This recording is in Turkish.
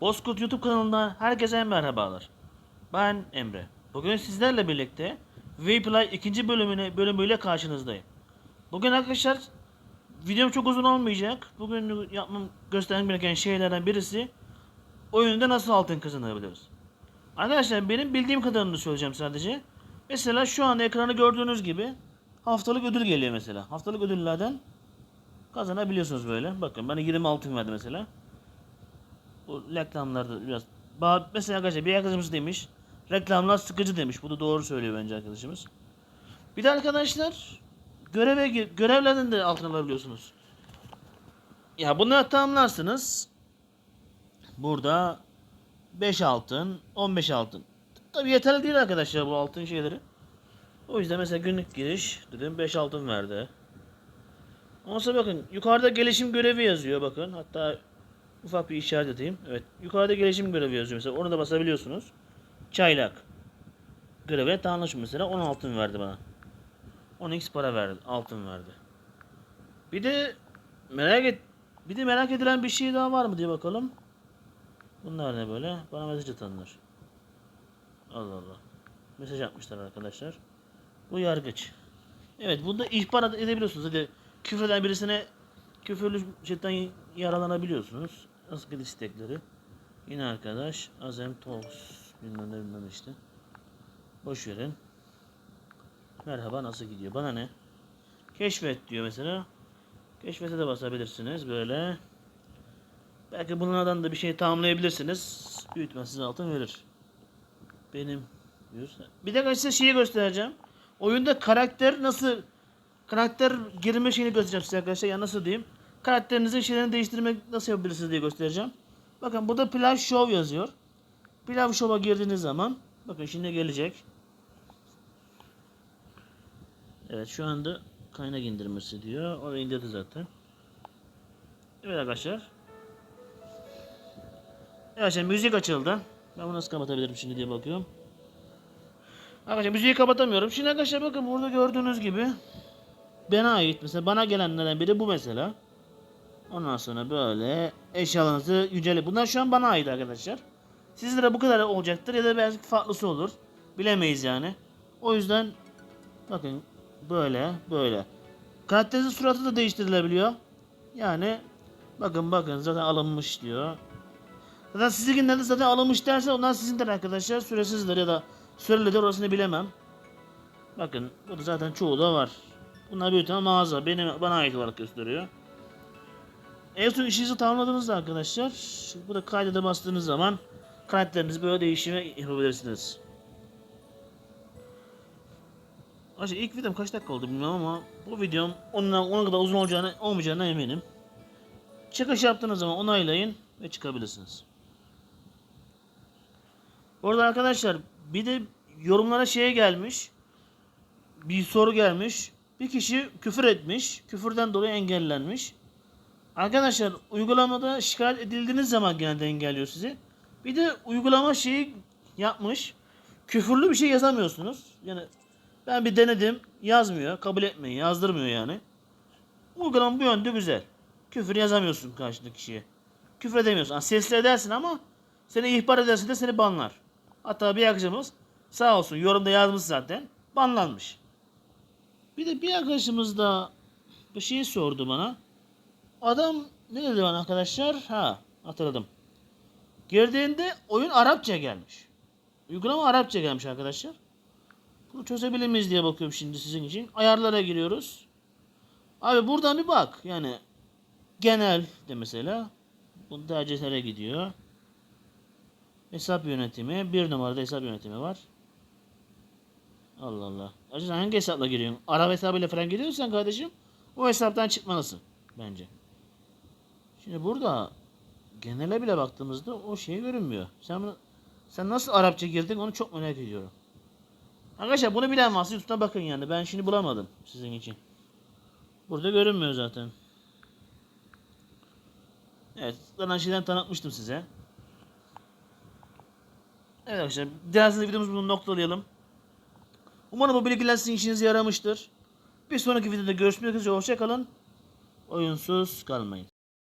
Bozkurt YouTube kanalından herkese merhabalar. Ben Emre. Bugün sizlerle birlikte Vplay ikinci bölümüne bölümüyle karşınızdayım. Bugün arkadaşlar videom çok uzun olmayacak. Bugün yapmam göstermem gereken şeylerden birisi oyunda nasıl altın kazanabiliriz. Arkadaşlar benim bildiğim kadarını söyleyeceğim sadece. Mesela şu an ekranı gördüğünüz gibi haftalık ödül geliyor mesela. Haftalık ödüllerden kazanabiliyorsunuz böyle. Bakın bana 20 altın verdi mesela. Bu reklamlarda biraz mesela arkadaşlar bir arkadaşımız demiş reklamlar sıkıcı demiş. Bu da doğru söylüyor bence arkadaşımız. Bir de arkadaşlar göreve görevlerden de altın alabiliyorsunuz. Ya bunları tamamlarsınız. Burada 5 altın, 15 altın. Tabi yeterli değil arkadaşlar bu altın şeyleri. O yüzden mesela günlük giriş dedim 5 altın verdi. Ondan sonra bakın yukarıda gelişim görevi yazıyor bakın. Hatta ufak bir işaret edeyim. Evet yukarıda gelişim görevi yazıyor mesela. Onu da basabiliyorsunuz. Çaylak. Göreve tanışım mesela 10 altın verdi bana. 10x para verdi. Altın verdi. Bir de merak et bir de merak edilen bir şey daha var mı diye bakalım. Bunlar ne böyle? Bana mesaj atanlar. Allah Allah. Mesaj atmışlar arkadaşlar. Bu yargıç. Evet bunda ihbar edebiliyorsunuz. Hadi küfreden birisine küfürlü chatten yaralanabiliyorsunuz. Askı istekleri. Yine arkadaş. Azem Talks. Bilmem ne bilmem işte. Boş verin. Merhaba nasıl gidiyor? Bana ne? Keşfet diyor mesela. Keşfete de basabilirsiniz böyle. Belki bunlardan da bir şey tamamlayabilirsiniz. Büyütmez size altın verir. Benim diyoruz. Bir de size şeyi göstereceğim. Oyunda karakter nasıl karakter girme şeyini göstereceğim size arkadaşlar. Ya nasıl diyeyim? Karakterinizin şeylerini değiştirmek nasıl yapabilirsiniz diye göstereceğim. Bakın burada Play Show yazıyor. Play Show'a girdiğiniz zaman bakın şimdi gelecek. Evet şu anda kaynak indirmesi diyor. O indirdi zaten. Evet arkadaşlar. Evet şimdi müzik açıldı. Ben bunu nasıl kapatabilirim şimdi diye bakıyorum. Arkadaşlar müziği kapatamıyorum. Şimdi arkadaşlar bakın burada gördüğünüz gibi bana ait mesela bana gelenlerden biri bu mesela. Ondan sonra böyle eşyalarınızı yücele. Bunlar şu an bana ait arkadaşlar. Sizlere bu kadar olacaktır ya da belki farklısı olur. Bilemeyiz yani. O yüzden bakın böyle böyle. Karakterinizin suratı da değiştirilebiliyor. Yani bakın bakın zaten alınmış diyor. Zaten sizinkinden de zaten alınmış derse onlar sizindir arkadaşlar. Süresizdir ya da sürelidir orasını bilemem. Bakın burada zaten çoğu da var. Bunlar büyük ihtimal mağaza. Benim, bana ait olarak gösteriyor. En son işinizi tamamladığınızda arkadaşlar burada kaydede bastığınız zaman karakterinizi böyle değişime yapabilirsiniz. Arkadaşlar ilk videom kaç dakika oldu bilmiyorum ama bu videom ondan ona kadar uzun olacağına olmayacağına eminim. Çıkış yaptığınız zaman onaylayın ve çıkabilirsiniz. Bu arada arkadaşlar bir de yorumlara şeye gelmiş. Bir soru gelmiş. Bir kişi küfür etmiş. Küfürden dolayı engellenmiş. Arkadaşlar uygulamada şikayet edildiğiniz zaman genelde engelliyor sizi. Bir de uygulama şeyi yapmış. Küfürlü bir şey yazamıyorsunuz. Yani ben bir denedim. Yazmıyor. Kabul etmeyin. Yazdırmıyor yani. Uygulama bu yönde güzel. Küfür yazamıyorsun karşındaki kişiye. Küfür edemiyorsun. Yani sesli edersin ama seni ihbar ederse de seni banlar. Hatta bir arkadaşımız sağ olsun yorumda yazmış zaten. Banlanmış. Bir de bir arkadaşımız da bir şey sordu bana. Adam ne dedi bana arkadaşlar? Ha hatırladım. Girdiğinde oyun Arapça gelmiş. Uygulama Arapça gelmiş arkadaşlar. Bunu çözebilir miyiz diye bakıyorum şimdi sizin için. Ayarlara giriyoruz. Abi buradan bir bak. Yani genel de mesela. Bu tercihlere gidiyor. Hesap yönetimi. Bir numarada hesap yönetimi var. Allah Allah. Acaba hangi hesapla giriyorsun? Arap hesabıyla falan giriyorsan kardeşim o hesaptan çıkmalısın bence. Şimdi burada genele bile baktığımızda o şey görünmüyor. Sen bunu, sen nasıl Arapça girdin onu çok merak ediyorum. Arkadaşlar bunu bilen varsa YouTube'dan bakın yani. Ben şimdi bulamadım sizin için. Burada görünmüyor zaten. Evet. Ben şeyden tanıtmıştım size. Evet arkadaşlar. Dilerseniz videomuzu bunu noktalayalım. Umarım bu bilgiler sizin işinize yaramıştır. Bir sonraki videoda görüşmek üzere. Hoşçakalın. Oyunsuz kalmayın.